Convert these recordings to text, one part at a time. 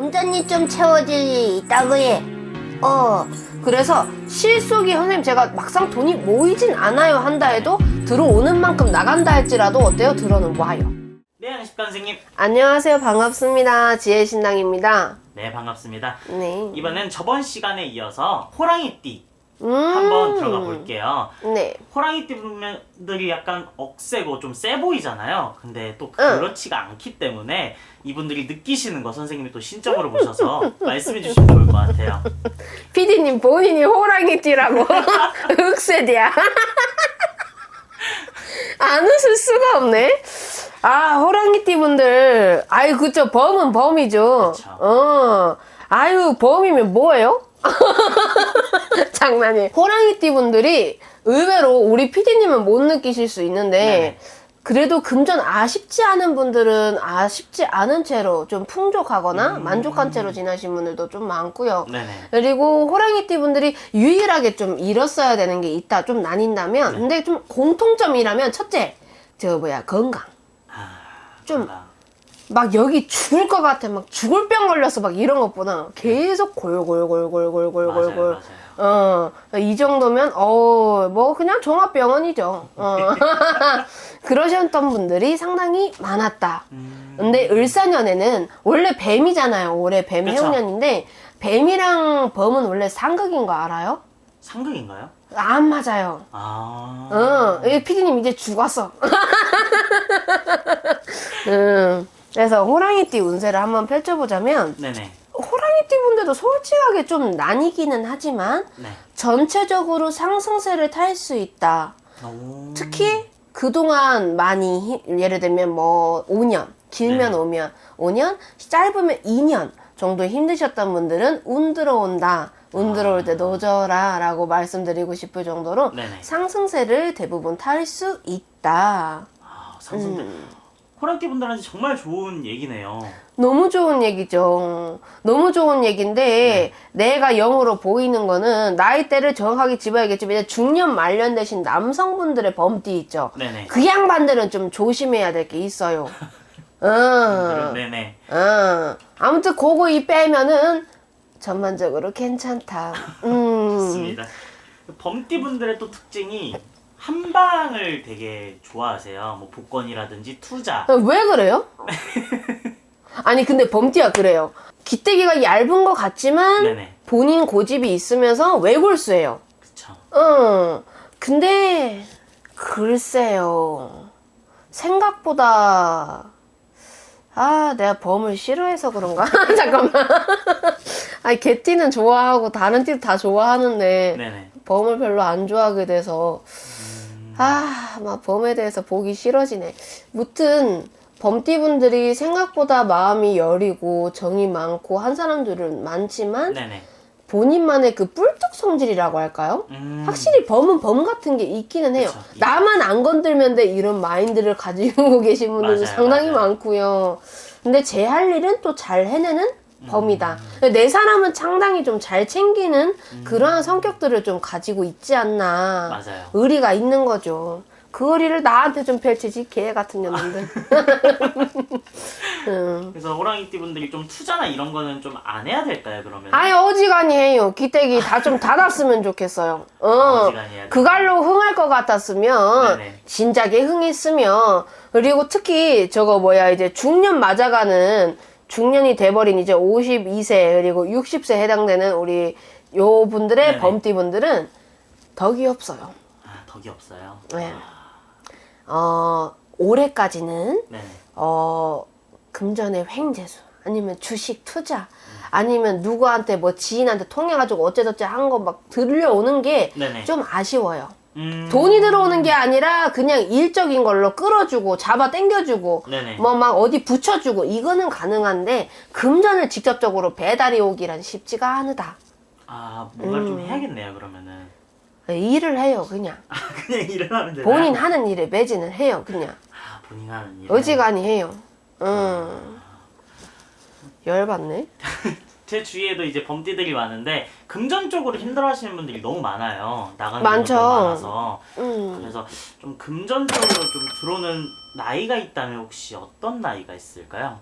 금전이 좀 채워질 있다그에. 어, 그래서 실속이 선생님 제가 막상 돈이 모이진 않아요 한다 해도 들어오는 만큼 나간다 할지라도 어때요? 들어는 와요. 네, 안녕하십니까 선생님. 안녕하세요. 반갑습니다. 지혜신당입니다. 네, 반갑습니다. 네. 이번엔 저번 시간에 이어서 호랑이띠 음. 한번 들어가 볼게요. 네. 호랑이 띠 분들이 약간 억세고 좀 세 보이잖아요. 근데 또 응. 그렇지가 않기 때문에 이분들이 느끼시는 거 선생님이 또 신점으로 보셔서 말씀해 주시면 좋을 것 같아요. 피디님 본인이 호랑이띠라고 흑세디야. 안 웃을 수가 없네. 아 호랑이띠 분들, 아유 그쵸 범은 범이죠. 그쵸. 어, 아유 범이면 뭐예요? 장난이에요. 호랑이띠 분들이 의외로 우리 피디님은 못 느끼실 수 있는데. 네네. 그래도 금전 아쉽지 않은 분들은 아쉽지 않은 채로 좀 풍족하거나 음. 만족한 채로 지나신 분들도 좀 많고요. 네네. 그리고 호랑이띠 분들이 유일하게 좀 잃었어야 되는 게 있다. 좀 나뉜다면. 네. 근데 좀 공통점이라면 첫째, 저 뭐야, 건강. 아, 좀 건강. 막 여기 죽을 것 같아. 막 죽을 병 걸려서 막 이런 것보다 계속 골골골골골골골골. 어, 이 정도면, 어, 뭐, 그냥 종합병원이죠. 어. 그러셨던 분들이 상당히 많았다. 음, 근데 을사년에는 원래 뱀이잖아요. 올해 뱀 그쵸. 해운년인데, 뱀이랑 범은 원래 상극인 거 알아요? 상극인가요? 안 맞아요. 아. 어, 이 피디님 이제 죽었어. 음, 그래서 호랑이띠 운세를 한번 펼쳐보자면, 네네. 호랑이띠 분들도 솔직하게 좀 나뉘기는 하지만, 네. 전체적으로 상승세를 탈 수 있다. 오. 특히 그동안 많이 힘- 예를 들면 뭐 5년 길면 네. 오면 5년 짧으면 2년 정도 힘드셨던 분들은 운 들어온다 운 아. 들어올 때 노져라 라고 말씀드리고 싶을 정도로 네네. 상승세를 대부분 탈 수 있다 아, 상승대. 음. 호랑이띠 분들한테 정말 좋은 얘기네요. 너무 좋은 얘기죠 너무 좋은 얘기인데 내가 영으로 보이는 거는 나이대를 정확하게 집어야겠지만 이제 중년 말년 되신 남성분들의 범띠 있죠 네네. 그 양반들은 좀 조심해야 될 게 있어요. 어, 네네. 어. 아무튼 그거 이 빼면은 전반적으로 괜찮다. 음. 좋습니다. 범띠 분들의 또 특징이 한방을 되게 좋아하세요. 뭐 복권이라든지 투자. 어, 왜 그래요? 아니 근데 범띠가 그래요. 기대기가 얇은 것 같지만 네네. 본인 고집이 있으면서 외골수예요. 그쵸. 어. 근데 글쎄요. 생각보다 아, 내가 범을 싫어해서 그런가? 잠깐만. 아니, 개띠는 좋아하고 다른 띠도 다 좋아하는데 네네. 범을 별로 안 좋아하게 돼서 음, 아, 막 범에 대해서 보기 싫어지네. 무튼 범띠분들이 생각보다 마음이 여리고 정이 많고 한 사람들은 많지만 네네. 본인만의 그 뿔뚝 성질이라고 할까요? 음, 확실히 범은 범 같은 게 있기는 해요. 그쵸. 나만 안 건들면 돼 이런 마인드를 가지고 계신 분들도 맞아요, 상당히 맞아요. 많고요. 근데 제 할 일은 또 잘 해내는 음. 범이다. 내 사람은 상당히 좀 잘 챙기는 그러한 성격들을 좀 가지고 있지 않나. 맞아요. 의리가 있는 거죠. 그 의리를 나한테 좀 펼치지 개 같은 년들. 음. 그래서 호랑이띠 분들이 좀 투자나 이런 거는 좀 안 해야 될까요, 그러면? 아예 어지간히 해요. 기대기 다 좀 닫았으면 좋겠어요. 어. 어지간히 해야 그갈로 흥할 것 같았으면 네네. 진작에 흥했으면 그리고 특히 저거 뭐야 이제 중년 맞아가는 중년이 돼버린 이제 52세 그리고 60세 해당되는 우리 요 분들의 네네. 범띠 분들은 덕이 없어요. 아, 덕이 없어요. 네. 어 올해까지는 네네. 어 금전의 횡재수 아니면 주식 투자 아니면 누구한테 뭐 지인한테 통해가지고 어째저째 한 거 막 들려오는 게 네네. 좀 아쉬워요. 음, 돈이 들어오는 게 아니라 그냥 일적인 걸로 끌어주고 잡아 당겨주고. 뭐 막 어디 붙여주고 이거는 가능한데 금전을 직접적으로 배달이 오기란 쉽지가 않으다. 아, 뭔가를 좀 음. 해야겠네요, 그러면은. 일을 해요 그냥 그냥 일을 하면 되나요? 본인 하는 일에 매진을 해요 그냥 아, 본인 하는 일. 어지간히 해요. 음 열받네. 제 주위에도 이제 범띠들이 많은데 금전적으로 힘들어하시는 분들이 너무 많아요. 나가는 많죠. 경우도 많아서 음. 그래서 좀 금전적으로 좀 들어오는 나이가 있다면 혹시 어떤 나이가 있을까요?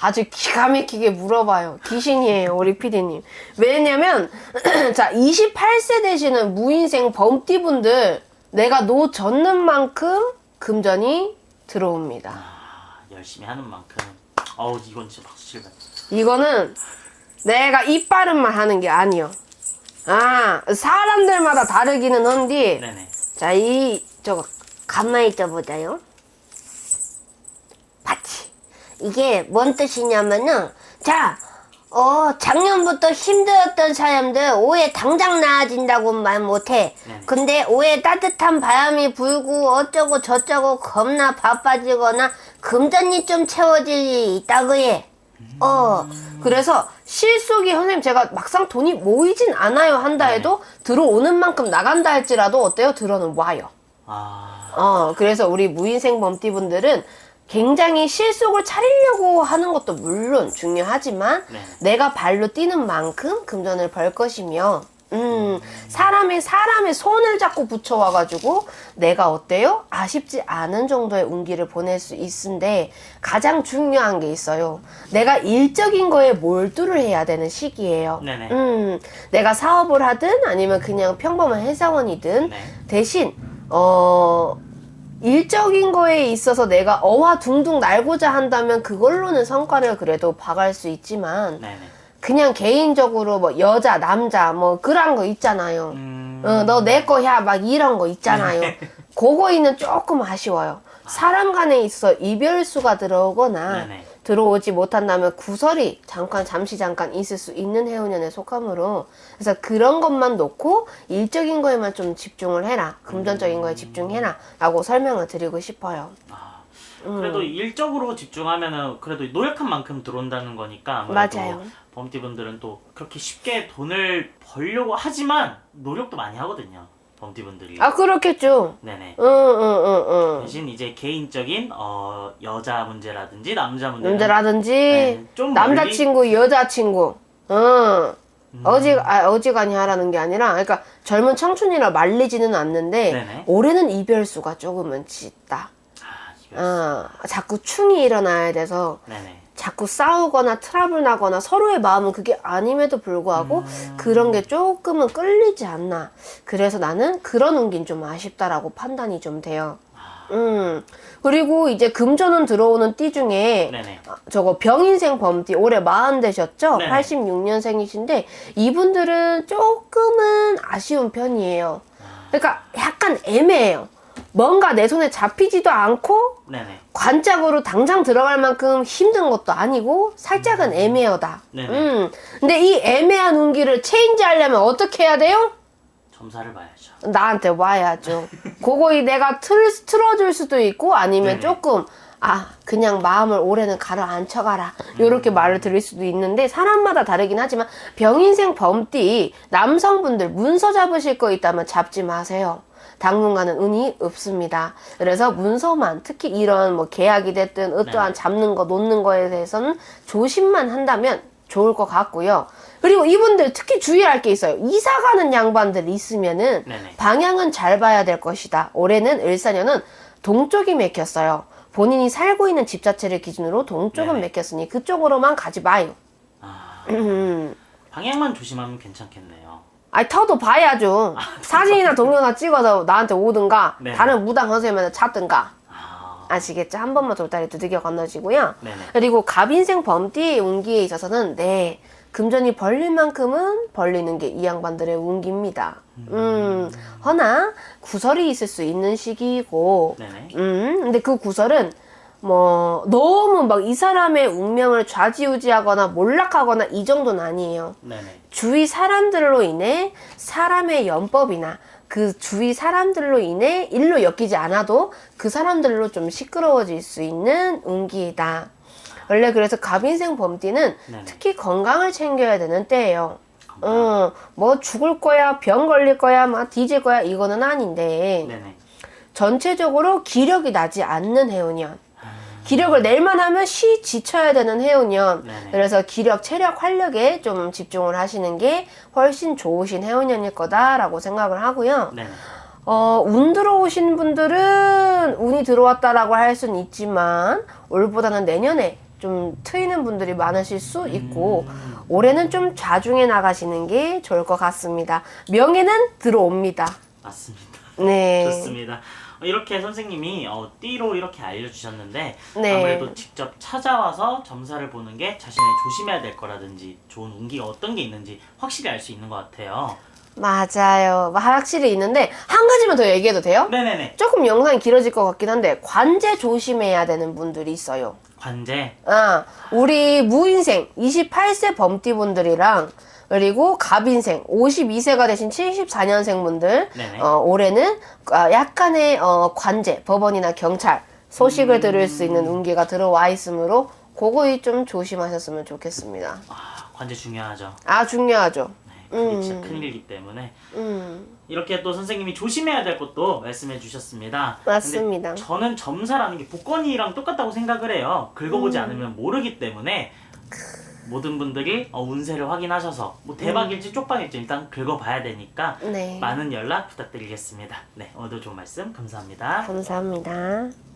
아주 기가 막히게 물어봐요. 귀신이에요, 우리 피디님. 왜냐면, 자, 28세 되시는 무인생 범띠분들, 내가 노 젓는 만큼 금전이 들어옵니다. 아, 열심히 하는 만큼. 어우 이건 진짜 박수 칠다. 이거는 내가 이빠른만 하는 게 아니요. 아, 사람들마다 다르기는 한디, 네네. 자, 이, 저거, 가만히 있어보자요. 봤지? 이게 뭔 뜻이냐면은, 자, 어, 작년부터 힘들었던 사람들 올해 당장 나아진다고 말 못해. 네네. 근데 올해 따뜻한 바람이 불고 어쩌고 저쩌고 겁나 바빠지거나 금전이 좀 채워질 일이 있다고 해. 어, 그래서 실속이 선생님 제가 막상 돈이 모이진 않아요 한다 해도 들어오는 만큼 나간다 할지라도 어때요? 들어는 와요. 아 어, 그래서 우리 무인생 범띠분들은 굉장히 실속을 차리려고 하는 것도 물론 중요하지만 네. 내가 발로 뛰는 만큼 금전을 벌 것이며 음, 사람의 사람의 손을 잡고 붙여와가지고 내가 어때요? 아쉽지 않은 정도의 운기를 보낼 수 있는데 가장 중요한 게 있어요. 내가 일적인 거에 몰두를 해야 되는 시기예요. 네네. 음, 내가 사업을 하든 아니면 그냥 평범한 회사원이든 네. 대신 어 일적인 거에 있어서 내가 어와 둥둥 날고자 한다면 그걸로는 성과를 그래도 봐갈 수 있지만 네네. 그냥 개인적으로 뭐 여자 남자 뭐 그런 거 있잖아요. 음. 어, 너 내 거야 막 이런 거 있잖아요. 그거에는 조금 아쉬워요. 사람 간에 있어 이별수가 들어오거나 네네. 들어오지 못한다면 구설이 잠깐 잠시 잠깐 있을 수 있는 해운년에 속하므로 그래서 그런 것만 놓고 일적인 거에만 좀 집중을 해라 금전적인 거에 집중해라 라고 설명을 드리고 싶어요 아, 음. 그래도 일적으로 집중하면은 그래도 노력한 만큼 들어온다는 거니까 맞아요. 범띠분들은 또 그렇게 쉽게 돈을 벌려고 하지만 노력도 많이 하거든요. 범띠분들이. 아 그렇겠죠 네네. 응응응응 대신 이제 개인적인 어 여자 문제라든지 남자 문제 문제라든지 네, 좀 남자친구 여자친구 응 어지 아, 어지간히 하라는 게 아니라 그러니까 젊은 청춘이라 말리지는 않는데 네네. 올해는 이별수가 조금은 짙다. 어, 자꾸 충이 일어나야 돼서 네네. 자꾸 싸우거나 트러블 나거나 서로의 마음은 그게 아님에도 불구하고 그런 게 조금은 끌리지 않나. 그래서 나는 그런 운긴 좀 아쉽다라고 판단이 좀 돼요. 음. 그리고 이제 금전운 들어오는 띠 중에 네네. 아, 저거 병인생 범띠 올해 마흔 되셨죠? 네네. 86년생이신데 이분들은 조금은 아쉬운 편이에요. 그러니까 약간 애매해요. 뭔가 내 손에 잡히지도 않고 네네. 관짝으로 당장 들어갈 만큼 힘든 것도 아니고 살짝은 애매하다. 네네. 음. 근데 이 애매한 운기를 체인지 하려면 어떻게 해야 돼요? 점사를 봐야죠. 나한테 와야죠. 그거 이 내가 틀, 틀어줄 수도 있고 아니면 네네. 조금 아 그냥 마음을 올해는 가라앉혀 가라 요렇게 말을 드릴 수도 있는데 사람마다 다르긴 하지만 병인생 범띠 남성분들 문서 잡으실 거 있다면 잡지 마세요. 당분간은 운이 없습니다. 그래서 문서만 특히 이런 뭐 계약이 됐든 어떠한 네. 잡는 거 놓는 거에 대해서는 조심만 한다면 좋을 것 같고요. 그리고 이분들 특히 주의할 게 있어요. 이사 가는 양반들 있으면은 네네. 방향은 잘 봐야 될 것이다. 올해는 을사년은 동쪽이 맥혔어요. 본인이 살고 있는 집 자체를 기준으로 동쪽은 네네. 맥혔으니 그쪽으로만 가지 마요. 아, 음. 방향만 조심하면 괜찮겠네요. 아니 터도 봐야죠. 사진이나 동영상 찍어서 나한테 오든가 네. 다른 무당 선생님한테 찾든가 아, 아시겠죠? 한 번만 돌다리 두들겨 건너지고요. 네네. 그리고 갑인생 범띠의 운기에 있어서는 네 금전이 벌릴 만큼은 벌리는 게 이 양반들의 운기입니다. 음, 허나 구설이 있을 수 있는 시기이고, 네네. 음, 근데 그 구설은 뭐 너무 막 이 사람의 운명을 좌지우지하거나 몰락하거나 이 정도는 아니에요. 네네. 주위 사람들로 인해 사람의 연법이나 그 주위 사람들로 인해 일로 엮이지 않아도 그 사람들로 좀 시끄러워질 수 있는 운기이다. 원래 그래서 갑인생 범띠는 네네. 특히 건강을 챙겨야 되는 때예요. 어, 뭐 죽을 거야, 병 걸릴 거야, 막 뒤질 거야 이거는 아닌데 네네. 전체적으로 기력이 나지 않는 해운년. 기력을 낼만 하면 쉬 지쳐야 되는 해운년. 네네. 그래서 기력, 체력, 활력에 좀 집중을 하시는 게 훨씬 좋으신 해운년일 거다라고 생각을 하고요. 네네. 어, 운 들어오신 분들은 운이 들어왔다라고 할 수는 있지만 올보다는 내년에 좀 트이는 분들이 많으실 수 있고 음. 올해는 좀 좌중에 나가시는 게 좋을 것 같습니다. 명예는 들어옵니다. 맞습니다. 네. 좋습니다. 어, 이렇게 선생님이 어, 띠로 이렇게 알려주셨는데 네. 아무래도 직접 찾아와서 점사를 보는 게 자신의 조심해야 될 거라든지 좋은 운기가 어떤 게 있는지 확실히 알 수 있는 것 같아요. 맞아요. 확실히 있는데 한 가지만 더 얘기해도 돼요? 네네네. 조금 영상이 길어질 것 같긴 한데 관제 조심해야 되는 분들이 있어요. 관제. 아, 우리 무인생 28세 범띠분들이랑 그리고 갑인생 52세가 되신 74년생 분들 네네. 어, 올해는 아, 약간의 어, 관제 법원이나 경찰 소식을 들을 수 있는 운기가 들어와 있으므로 그거 좀 조심하셨으면 좋겠습니다. 아, 관제 중요하죠. 아 중요하죠. 네, 그게 진짜 큰일이기 때문에 음, 이렇게 또 선생님이 조심해야 될 것도 말씀해 주셨습니다. 맞습니다. 저는 점사라는 게 복권이랑 똑같다고 생각을 해요. 긁어보지 음. 않으면 모르기 때문에 모든 분들이 어, 운세를 확인하셔서 뭐 대박일지 쪽박일지 일단 긁어봐야 되니까 네. 많은 연락 부탁드리겠습니다. 네, 오늘도 좋은 말씀 감사합니다. 감사합니다.